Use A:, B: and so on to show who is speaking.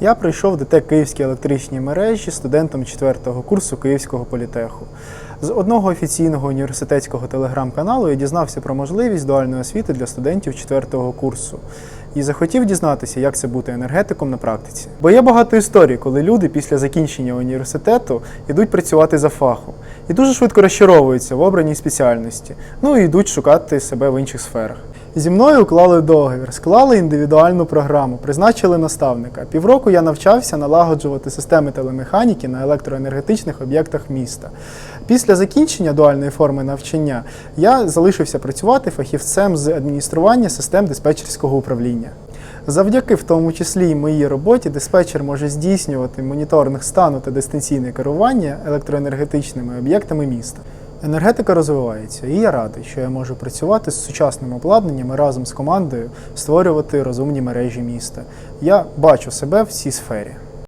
A: Я прийшов до ТЕК Київські електричні мережі студентом 4 курсу Київського політеху. З одного офіційного університетського телеграм-каналу я дізнався про можливість дуальної освіти для студентів 4 курсу і захотів дізнатися, як це бути енергетиком на практиці. Бо є багато історій, коли люди після закінчення університету йдуть працювати за фахом і дуже швидко розчаровуються в обраній спеціальності, ну і йдуть шукати себе в інших сферах. Зі мною уклали договір, склали індивідуальну програму, призначили наставника. Півроку я навчався налагоджувати системи телемеханіки на електроенергетичних об'єктах міста. Після закінчення дуальної форми навчання я залишився працювати фахівцем з адміністрування систем диспетчерського управління. Завдяки в тому числі і моїй роботі диспетчер може здійснювати моніторинг стану та дистанційне керування електроенергетичними об'єктами міста. Енергетика розвивається, і я радий, що я можу працювати з сучасним обладнанням і разом з командою створювати розумні мережі міста. Я бачу себе в цій сфері.